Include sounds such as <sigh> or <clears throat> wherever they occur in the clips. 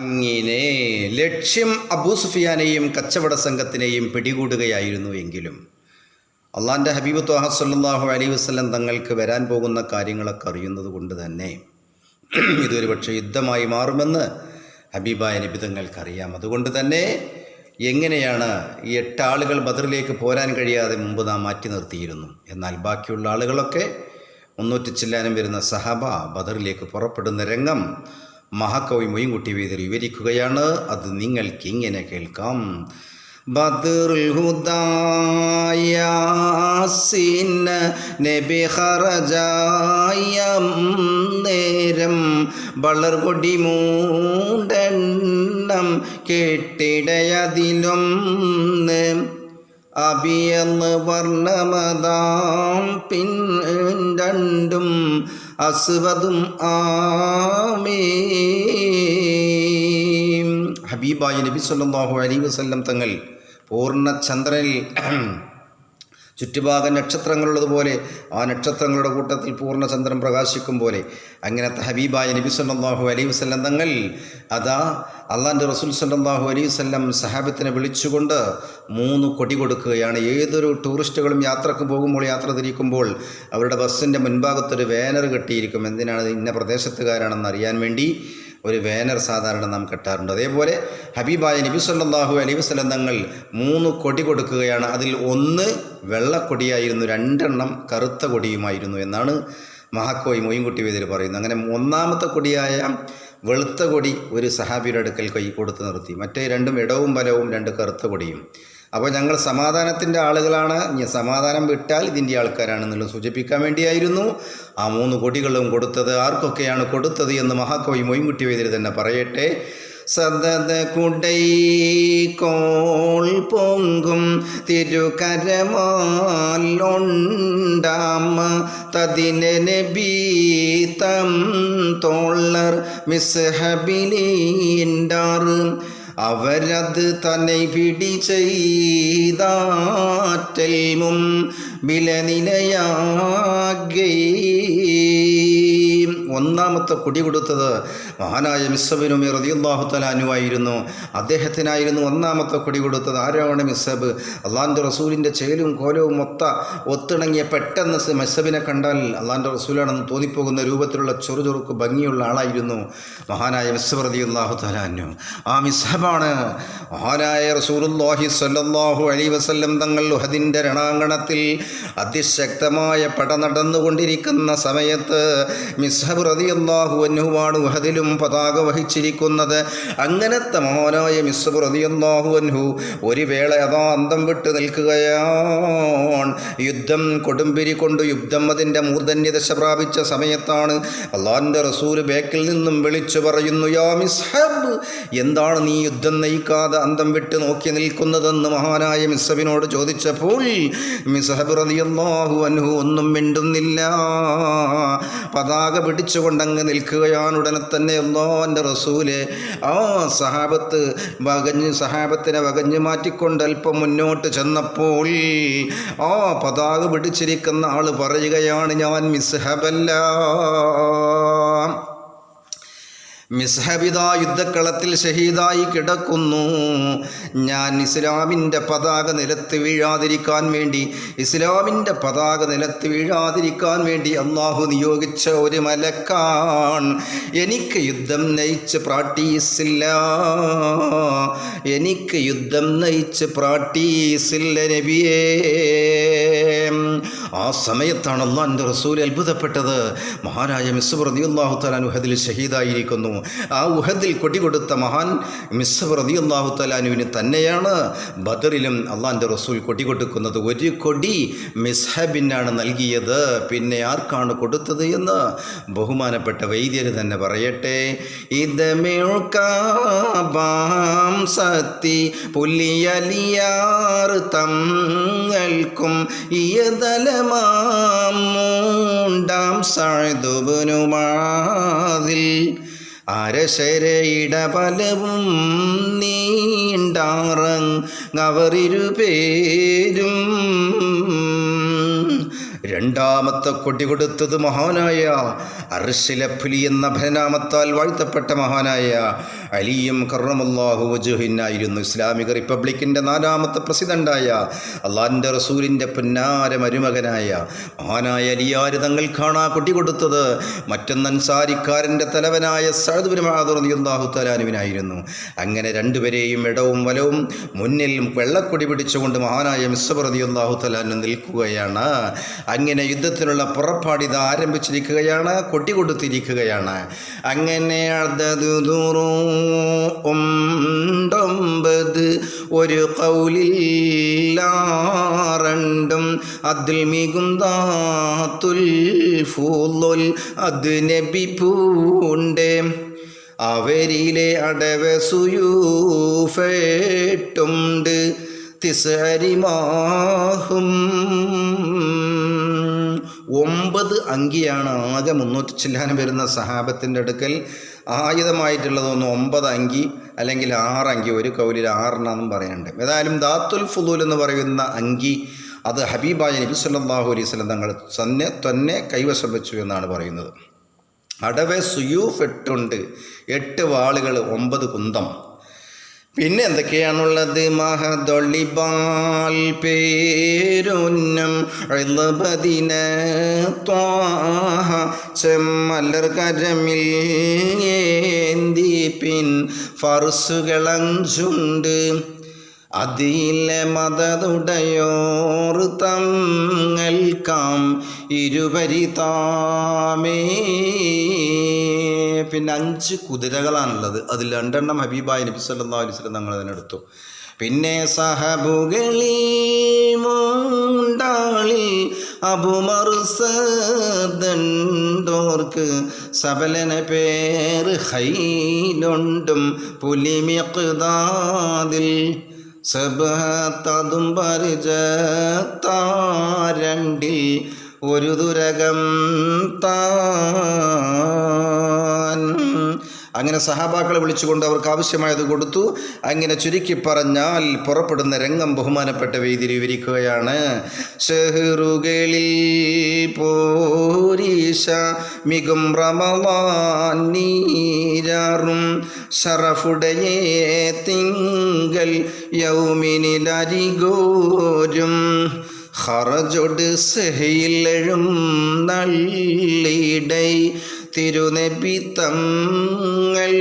ഇങ്ങനെ ലക്ഷ്യം അബൂ സുഫിയാനെയും കച്ചവട സംഘത്തിനെയും പിടികൂടുകയായിരുന്നു എങ്കിലും അള്ളാന്റെ ഹബീബ് ത്വാഹ സല്ലാഹു അലൈ വസ്ലം തങ്ങൾക്ക് വരാൻ പോകുന്ന കാര്യങ്ങളൊക്കെ അറിയുന്നത് കൊണ്ട് തന്നെ ഇതൊരു പക്ഷേ യുദ്ധമായി മാറുമെന്ന് ഹബീബായ നബി തങ്ങൾക്കറിയാം. അതുകൊണ്ട് തന്നെ എങ്ങനെയാണ് ഈ എട്ട് ആളുകൾ ബദറിലേക്ക് പോരാൻ കഴിയാതെ മുമ്പ് നാം മാറ്റി നിർത്തിയിരുന്നു. എന്നാൽ ബാക്കിയുള്ള ആളുകളൊക്കെ മുന്നൂറ്റി ചില്ലാനും വരുന്ന സഹബ ബദറിലേക്ക് പുറപ്പെടുന്ന രംഗം മഹാകവി മൊയ്ൻകുട്ടി വേദർ വിവരിക്കുകയാണ്. അത് നിങ്ങൾക്ക് ഇങ്ങനെ കേൾക്കാം. ഹുദായാസിൻ നബി ഹറജായം നേരം വളർകൊടി മൂണ്ടെണ്ണം കെട്ടിടയതിലൊന്ന് അബിയെന്ന് വർണമതാം പിൻ രണ്ടും അസുവതും ആമീം ഹബീബായ നബി സല്ലല്ലാഹു അലൈഹി വസല്ലം തങ്ങൾ പൂർണ ചന്ദ്രനിൽ ചുറ്റുഭാഗം നക്ഷത്രങ്ങളുള്ളതുപോലെ ആ നക്ഷത്രങ്ങളുടെ കൂട്ടത്തിൽ പൂർണചന്ദ്രൻ പ്രകാശിക്കും പോലെ അങ്ങനത്തെ ഹബീബായ നബി സല്ലാഹു അലൈഹി വസ്ലം തങ്ങൾ അതാ അള്ളാന്റെ റസൂൽ സല്ലാഹു അലൈഹി വസ്ലം സഹാബത്തിനെ വിളിച്ചുകൊണ്ട് മൂന്ന് കൊടി കൊടുക്കുകയാണ്. ഏതൊരു ടൂറിസ്റ്റുകളും യാത്രയ്ക്ക് പോകുമ്പോൾ യാത്ര തിരിക്കുമ്പോൾ അവരുടെ ബസ്സിന്റെ മുൻഭാഗത്തൊരു വേനർ കെട്ടിയിരിക്കും. എന്തിനാണ് ഇന്ന പ്രദേശത്തുകാരാണെന്ന് അറിയാൻ വേണ്ടി ഒരു വേനർ സാധാരണ നാം കെട്ടാറുണ്ട്. അതേപോലെ ഹബീബായ നബി സല്ലാഹു അലൈഹി വസ്ലം തങ്ങൾ മൂന്ന് കൊടി കൊടുക്കുകയാണ്. അതിൽ ഒന്ന് വെള്ളക്കൊടിയായിരുന്നു രണ്ടെണ്ണം കറുത്ത കൊടിയുമായിരുന്നു എന്നാണ് മഹാക്കോയി മൊയ്ൻകുട്ടി വേദിയിൽ പറയുന്നത്. അങ്ങനെ ഒന്നാമത്തെ കൊടിയായ വെളുത്ത കൊടി ഒരു സഹാബിയുടെ അടുക്കൽ കൈ കൊടുത്ത് നിർത്തി. മറ്റേ രണ്ടും ഇടവും ബലവും രണ്ട് കറുത്ത കൊടിയും. അപ്പോൾ ഞങ്ങൾ സമാധാനത്തിന്റെ ആളുകളാണ്. സമാധാനം വിട്ടാൽ ഇതിന്റെ ആൾക്കാരാണെന്നുള്ളത് സൂചിപ്പിക്കാൻ വേണ്ടിയായിരുന്നു. ആ മൂന്ന് കൊടികളും കൊടുത്തത് ആർക്കൊക്കെയാണ് കൊടുത്തത് എന്ന് മഹാകവി മൊയ്മുട്ടി വൈദ്യർ തന്നെ പറയട്ടെ. സദത കുടൈ കോൾ പൊങ്കും തിരുകരമാലൊണ്ടാമ തതിനെ നബീതം തോളർ മിസ്ഹബിലീണ്ടാറ് അവരത് തന്നെ പിടി ചെയ്താറ്റൽ വിലനിലയാകെ വിലനിലയാകേ. ഒന്നാമത്തെ കുടി കൊടുത്തത് മഹാനായ മിസ്സബിനുമി റതിയുല്ലാഹു തലാനുവായിരുന്നു അദ്ദേഹത്തിനായിരുന്നു ഒന്നാമത്തെ കൊടി കൊടുത്തത്. ആരാണ് മിസ്സബ് അള്ളാന്റെ റസൂലിന്റെ ചേലും കോലവും മൊത്ത ഒത്തിണങ്ങിയ പെട്ടെന്ന് മിസ്സബിനെ കണ്ടാൽ അള്ളാന്റെ റസൂലാണെന്ന് തോന്നിപ്പോകുന്ന രൂപത്തിലുള്ള ചൊറുചൊറുക്ക് ഭംഗിയുള്ള ആളായിരുന്നു മഹാനായ മിസ്സബ് റതിയുല്ലാഹു തലാനു ആ മിസ്സബാണ് മഹാനായ റസൂലുല്ലാഹി സല്ലാഹു അലി വസല്ലം തങ്ങൾ ഉഹദിന്റെ രണാങ്കണത്തിൽ അതിശക്തമായ പട നടന്നുകൊണ്ടിരിക്കുന്ന സമയത്ത് മിസ്ഹബ് റതിയുല്ലാഹു അനുവാണ് ഉഹദിലും പതാക വഹിച്ചിരിക്കുന്നത്. അങ്ങനത്തെ മോനായ മിസ് പ്രതിയൊന്നാഹുവൻഹു ഒരു വേള അതാ അന്തം വിട്ട് നിൽക്കുകയാണ്. യുദ്ധം കൊടുമ്പിരി കൊണ്ട് യുദ്ധം അതിന്റെ മൂർധന്യദശ പ്രാപിച്ച സമയത്താണ് അള്ളാഹിന്റെ റസൂൽ ബേക്കിൽ നിന്നും വിളിച്ചു പറയുന്നു യാ മിസ്ഹബ് എന്താണ് നീ യുദ്ധം നയിക്കാതെ അന്തം വിട്ട് നോക്കി നിൽക്കുന്നതെന്ന് മഹാനായ മിസ്സബിനോട് ചോദിച്ചപ്പോൾ മിസ്ഹബ് റതിയല്ലാഹു അൻഹു ഒന്നും മിണ്ടുന്നില്ല. പതാക പിടിച്ചുകൊണ്ടങ്ങ് നിൽക്കുകയാണ്. ഉടനെ തന്നെ അള്ളാന്റെ റസൂൽ ആ സഹാബത്ത് വകഞ്ഞ് സഹാബത്തിനെ വകഞ്ഞു മാറ്റിക്കൊണ്ട് അല്പം മുന്നോട്ട് ചെന്നപ്പോൾ ആ പതാക പിടിച്ചിരിക്കുന്ന ആൾ പറയുകയാണ് ഞാൻ മിസ്ഹബല്ല. മിസ്ഹബിത യുദ്ധക്കളത്തിൽ ഷഹീദായി കിടക്കുന്നു. ഞാൻ ഇസ്ലാമിന്റെ പതാക നിലത്ത് വീഴാതിരിക്കാൻ വേണ്ടി ഇസ്ലാമിന്റെ പതാക നിലത്ത് വീഴാതിരിക്കാൻ വേണ്ടി അള്ളാഹു നിയോഗിച്ച ഒരു മലക്കാൻ എനിക്ക് യുദ്ധം നയിച്ച് പ്രാക്ടീസില്ല എനിക്ക് യുദ്ധം നയിച്ച് പ്രാക്ടീസില്ല നബിയേ. ആ സമയത്താണ് അള്ളാന്റെ റസൂൽ അത്ഭുതപ്പെട്ടത്. മഹാരായ മിസ്ബ് റതിയുല്ലാഹു തലാൻ ഹദിൽ ഷഹീദായിരിക്കുന്നു. ആ ഉഹദിൽ കൊടികൊടുത്ത മഹാൻ മിസ് റതി അള്ളാഹു തലാനുവിന് തന്നെയാണ് ബദറിലും അള്ളാന്റെ റസൂൽ കൊടി കൊടുക്കുന്നത്. ഒരു കൊടി മിസ്ഹബിനാണ് നൽകിയത്. പിന്നെ ആർക്കാണ് കൊടുത്തത് എന്ന് ബഹുമാനപ്പെട്ട വൈദ്യർ തന്നെ പറയട്ടെ. ഇത് സത്തി പുലിയലിയാർ തങ്ങൾക്കും ഇയതലമാം മൂണ്ടാം അരശരയിട പലവും നീണ്ടാറങ്ങവറിരുപേരും രണ്ടാമത്തെ കൊടി കൊടുത്തത് മഹാനായ അർഷിലഫുലി എന്ന ഭരനാമത്താൽ വാഴ്ത്തപ്പെട്ട മഹാനായ അലിയും കറമല്ലാഹു വജുഹിനായിരുന്നു ഇസ്ലാമിക റിപ്പബ്ലിക്കിന്റെ നാലാമത്തെ പ്രസിഡന്റായ അള്ളാഹിന്റെ റസൂലിന്റെ പുന്നാര മരുമകനായ മഹാനായ അലിയാർ തങ്ങൾക്കാണ് ആ കൊടി കൊടുത്തത്. മറ്റൊന്ന് അൻസാരിക്കാരന്റെ തലവനായ സഹദുബിനാഹു തലാനുവിനായിരുന്നു അങ്ങനെ രണ്ടുപേരെയും ഇടവും വലവും മുന്നിൽ വെള്ളക്കൊടി പിടിച്ചുകൊണ്ട് മഹാനായ മിസ്സബ് റതിയുല്ലാഹു തലാനു നിൽക്കുകയാണ്. അങ്ങനെ യുദ്ധത്തിനുള്ള പുറപ്പാട് ഇത് ആരംഭിച്ചിരിക്കുകയാണ് കൊട്ടി കൊടുത്തിരിക്കുകയാണ്. അങ്ങനെ ഒമ്പത് ഒരു കൗലില്ലാറണ്ടും അതിൽ മികുന്താത്തുൽ ഫൂലുൽ അത് നബി പൂണ്ടേ. അവരിലെ അടവ സുയൂഫേട്ടുണ്ട് തിസരിമാഹും ഒമ്പത് അങ്കിയാണ് ആകെ മുന്നൂറ്റി ചില്ലാനം വരുന്ന സഹാബത്തിന്റെ അടുക്കൽ. ആയുധമായിട്ടുള്ളതൊന്ന് ഒമ്പത് അങ്കി അല്ലെങ്കിൽ ആറ് ഒരു കൗലിൽ ആറെണ്ണെന്നും പറയുന്നുണ്ട് ഏതായാലും ദാത്തുൽ ഫുദൂൽ എന്ന് പറയുന്ന അങ്കി അത് ഹബീബായ നബി സല്ലാഹു അലൈഹി സ്വലം തങ്ങൾ തന്നെ തന്നെ കൈവശം വെച്ചു എന്നാണ് പറയുന്നത്. അടവെ സുയൂഫ് എട്ടുണ്ട്. എട്ട് വാളുകൾ ഒമ്പത് കുന്തം. പിന്നെ എന്തൊക്കെയാണുള്ളത് മഹദൊളിബാൽ പേരുന്നം എഴുപതിന ത്വാഹ ചെമ്മലർ കരമിൽ ഏന്തി പിൻ ഫറുസുകളഞ്ചുണ്ട്. അതിലെ മതതുടയോർ തങ്ങൾക്കാം ഇരുപരി താമേ. പിന്നെ അഞ്ച് കുതിരകളാണുള്ളത്. അതിൽ രണ്ടെണ്ണം ഹബീബായ നബി സല്ലല്ലാഹു അലൈഹി വസല്ലം തങ്ങൾ അതിനെടുത്തു. പിന്നെ സഹബുകളിൽ മൂണ്ടാളിൽ അബുമറുസോർക്ക് സബലന പേര് ഹൈലുണ്ടും പുലിമിഖ്താദിൽ സബഹത്തതും പരിചത്താരണ്ടിൽ ഒരു ദുരകം താൻ. അങ്ങനെ സഹാബാക്കളെ വിളിച്ചുകൊണ്ട് അവർക്ക് ആവശ്യമായത് കൊടുത്തു. അങ്ങനെ ചുരുക്കി പറഞ്ഞാൽ പുറപ്പെടുന്ന രംഗം ബഹുമാനപ്പെട്ട വേദിയിൽ വിവരിക്കുകയാണ്. ഷെഹറുകളിൽ പോരീശ മികും റമവാൻ നീരാറും ഷറഫുടയേ തിങ്കൾ യൗമിനിലരികോരും. ഹറജൊട് സെഹയിലെഴും നള്ളിടൈ തിരുനബി തങ്ങൾ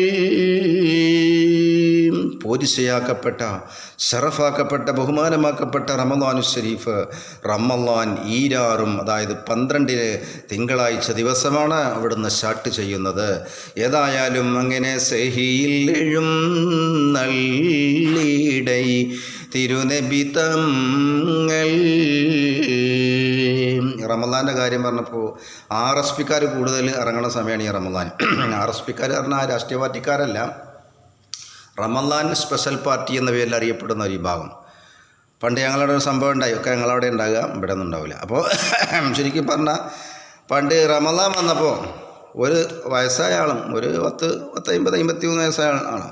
പോരിശയാക്കപ്പെട്ട ഷറഫാക്കപ്പെട്ട ബഹുമാനമാക്കപ്പെട്ട റമദാനു ഷരീഫ് റമലാൻ ഈരാറും അതായത് പന്ത്രണ്ടിന് തിങ്കളാഴ്ച ദിവസമാണ് അവിടുന്ന് ഷാട്ട് ചെയ്യുന്നത്. ഏതായാലും അങ്ങനെ സെഹിയിൽ എഴും തിരുനബി തങ്ങൾ. റമദാന്റെ കാര്യം പറഞ്ഞപ്പോൾ ആർ എസ് പിക്കാർ കൂടുതൽ ഇറങ്ങുന്ന സമയമാണ് ഈ റമദാൻ. ആർ എസ് പിക്കാർ പറഞ്ഞാൽ രാഷ്ട്രീയ പാർട്ടിക്കാരല്ല റമദാൻ സ്പെഷ്യൽ പാർട്ടി എന്ന പേരിൽ അറിയപ്പെടുന്ന ഒരു വിഭാഗം. പണ്ട് ഞങ്ങളുടെ ഒരു സംഭവം ഉണ്ടായി. ഒക്കെ ഞങ്ങളവിടെ ഉണ്ടാകുക. ഇവിടെ ഒന്നും ഉണ്ടാവില്ല. അപ്പോൾ <clears throat> ശരിക്കും പറഞ്ഞാൽ പണ്ട് റമദാൻ വന്നപ്പോൾ ഒരു വയസ്സായ ആളും ഒരു പത്ത് പത്ത് അമ്പത് അമ്പത്തി മൂന്ന് വയസ്സായ ആളാണ്.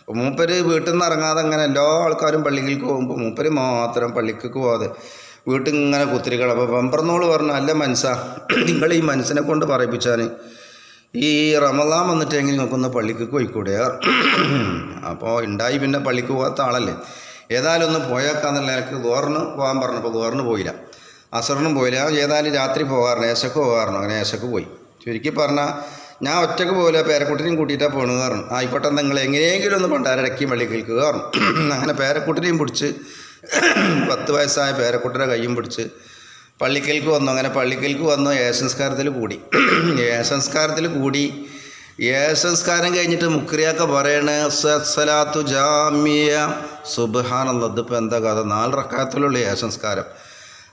അപ്പോൾ മൂപ്പര് വീട്ടിൽ നിന്ന് ഇറങ്ങാതെ അങ്ങനെ എല്ലാ ആൾക്കാരും പള്ളിയിലേക്ക് പോകുമ്പോൾ മൂപ്പര് മാത്രം പള്ളിക്ക് പോവാതെ വീട്ടിൽ ഇങ്ങനെ കുത്തിരിക്കണം. അപ്പോൾ പെമ്പറന്നോൾ പറഞ്ഞു അല്ല മനസ്സാ <clears throat> നിങ്ങൾ ഈ മനസ്സിനെ കൊണ്ട് പറയിപ്പിച്ചാൽ ഈ റമദാൻ വന്നിട്ട് എങ്ങനെ നോക്കുന്ന പള്ളിക്ക് പോയിക്കൂടെ അപ്പോൾ ഉണ്ടായി പിന്നെ പള്ളിക്ക് പോകാത്ത ആളല്ലേ. ഏതായാലും ഒന്ന് പോയേക്കാന്നുള്ള എനിക്ക് ദോറിന് പോകാൻ പറഞ്ഞപ്പോൾ ദോറിന് പോയില്ല. അസറിനും പോയില്ല. ഏതായാലും രാത്രി പോകാറുണ്ട്. ഏശക്ക് പോകാറുണ്ട്. അങ്ങനെ ഏശക്ക് പോയി. ചുരുക്കി പറഞ്ഞാൽ ഞാൻ ഒറ്റയ്ക്ക് പോകില്ല പേരക്കുട്ടിനെയും കൂട്ടിയിട്ടാണ് പോകണത് കാരണം ആയിക്കോട്ടെ നിങ്ങൾ എങ്ങനെയെങ്കിലും ഒന്ന് പണ്ടാരടക്കി പള്ളിക്കൽക്ക് കാരണം അങ്ങനെ പേരക്കുട്ടിനെയും പിടിച്ച് പത്ത് വയസ്സായ പേരക്കുട്ടിയുടെ കയ്യും പിടിച്ച് പള്ളിക്കൽക്ക് വന്നു. അങ്ങനെ പള്ളിക്കൽക്ക് വന്നു. ഏസംസ്കാരത്തിൽ കൂടി. ഏസംസ്കാരത്തിൽ കൂടി. ഏസംസ്കാരം കഴിഞ്ഞിട്ട് മുക്രിയാക്ക പറയണേ സലാത്തു ജാമിയ. സുബഹാനുള്ള ഇതിപ്പോൾ എന്താ കഥ? നാല് റക്കാത്തിലുള്ള ഏസംസ്കാരം.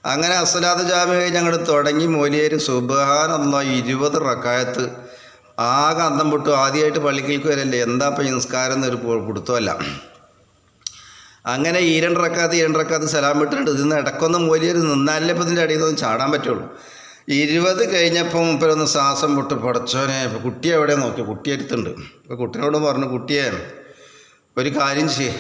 അങ്ങനെ അസലാത്ത് ജാമ്യ അങ്ങോട്ട് തുടങ്ങി മൊലിയേര്. സുബഹാനുള്ള ഇരുപത് റക്കായത്ത്. ആകെ അന്തം പൊട്ടു. ആദ്യമായിട്ട് പള്ളിക്കൽക്ക് വരല്ലേ? എന്താ ഇപ്പം ഈ നിസ്കാരം എന്നൊരു പിടുത്തമല്ല. അങ്ങനെ ഈ രണ്ടിറക്കാത്ത ഈ രണ്ടിറക്കാത്ത സലാം വിട്ടിട്ടുണ്ട്. ഇതിന്ന് ഇടക്കൊന്ന് മൂലിയർ നിന്നാലേ ഇപ്പം ഇതിന്റെ അടിയിൽ നിന്ന് ചാടാൻ പറ്റുള്ളൂ. ഇരുപത് കഴിഞ്ഞപ്പോൾ മുപ്പരൊന്ന് ശ്വാസം പൊട്ട് പടച്ചോനെ ഇപ്പോൾ കുട്ടിയെ എവിടെ നോക്കി? കുട്ടി അടുത്തുണ്ട്. അപ്പോൾ കുട്ടിനോട് പറഞ്ഞു കുട്ടിയെ ഒരു കാര്യം ചെയ്യ.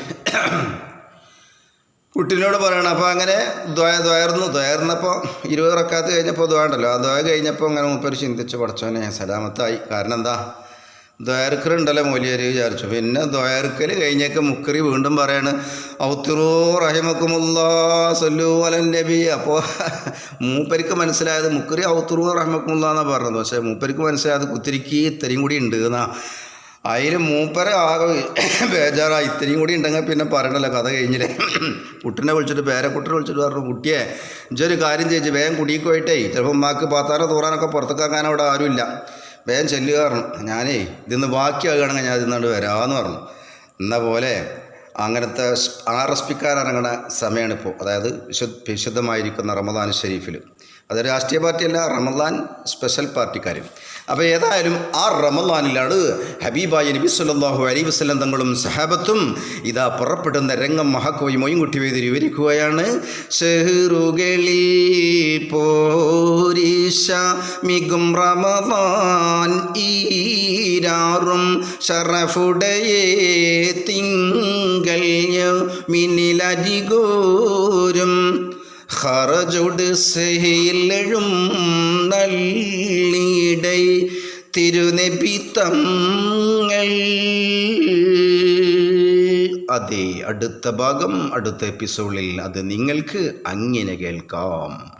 കുട്ടിനോട് പറയണം അപ്പോൾ അങ്ങനെ ദ്വയ ദ്വയർന്നു ദ്വയർന്നപ്പോൾ ഇരുപത് റക്കാത്ത് കഴിഞ്ഞപ്പോൾ ദ്വയുണ്ടല്ലോ ആ ദ്വയ കഴിഞ്ഞപ്പോൾ അങ്ങനെ മുപ്പർ ചിന്തിച്ച് പടച്ചോനെ സലാമത്തായി. കാരണം എന്താ? ദ്വയർക്കറുണ്ടല്ലോ മൗലിയരി വിചാരിച്ചു. പിന്നെ ദ്വയർക്കൽ കഴിഞ്ഞേക്ക് മുക്കറി വീണ്ടും പറയാണ് ഔത്തിറോ റഹിമക്കുമുല്ലാ സല്ലു അലൻ നബി. അപ്പോൾ മൂപ്പരിക്ക് മനസ്സിലായത് മുക്കറി ഔത്തിറോ റഹിമക്കുമുല്ല എന്നാണ് പറഞ്ഞത്. പക്ഷേ മൂപ്പരിക്ക് മനസ്സിലായത് കുത്തിരിക്ക് ഇത്രയും കൂടി ഉണ്ട് എന്നാ. അതിൽ മൂപ്പര ആകെ ബേജാറായി. ഇത്രയും കൂടി ഉണ്ടെങ്കിൽ പിന്നെ പറയണല്ലോ കഥ കഴിഞ്ഞില്ലേ. കുട്ടിനെ വിളിച്ചിട്ട് പേരക്കുട്ടിനെ വിളിച്ചിട്ട് പറഞ്ഞു കുട്ടിയെ ഇജൊരു കാര്യം ചേച്ചി വേഗം കുടിക്കുമായിട്ടേ ചിലപ്പോൾ ഉമ്മാക്ക് പാത്താനോ തോറാനൊക്കെ പുറത്തേക്കാക്കാൻ അവിടെ ആരുമില്ല. വേഗം ചെല്ലുക പറഞ്ഞു. ഞാനേ ഇതിന്ന് ബാക്കിയാകുകയാണെങ്കിൽ ഞാൻ ഇതിന്നാണ്ട് വരാമെന്ന് പറഞ്ഞു. എന്ന പോലെ അങ്ങനത്തെ ആർ എസ് പിക്കാരിറങ്ങുന്ന സമയമാണിപ്പോൾ അതായത് വിശുദ്ധ വിശുദ്ധമായിരിക്കുന്ന റമദാൻ ഷെരീഫിൽ അത് രാഷ്ട്രീയ പാർട്ടിയല്ല റമദാൻ സ്പെഷ്യൽ പാർട്ടിക്കാരും. അപ്പോൾ ഏതായാലും ആ റമദാനിലാണ് ഹബീബായ നബി സല്ലല്ലാഹു അലൈഹി വസ്ലം തങ്ങളും സഹാബത്തും ഇതാ പുറപ്പെടുന്ന രംഗം മഹാകവി മൊയ്ൻകുട്ടി വേദി വിവരിക്കുകയാണ്. ഷെഹറുകളിൽ മികും റമദാൻ ഈരാറും ഷറഫുടയേ തിങ്കൾ മിന്നിലരികോരും ഹറജുട് സെഹിയില്ലഴും നല്ലിടൈ തിരുനബി തങ്ങൾ. അതെ അടുത്ത ഭാഗം അടുത്ത എപ്പിസോഡിൽ അത് നിങ്ങൾക്ക് അങ്ങനെ കേൾക്കാം.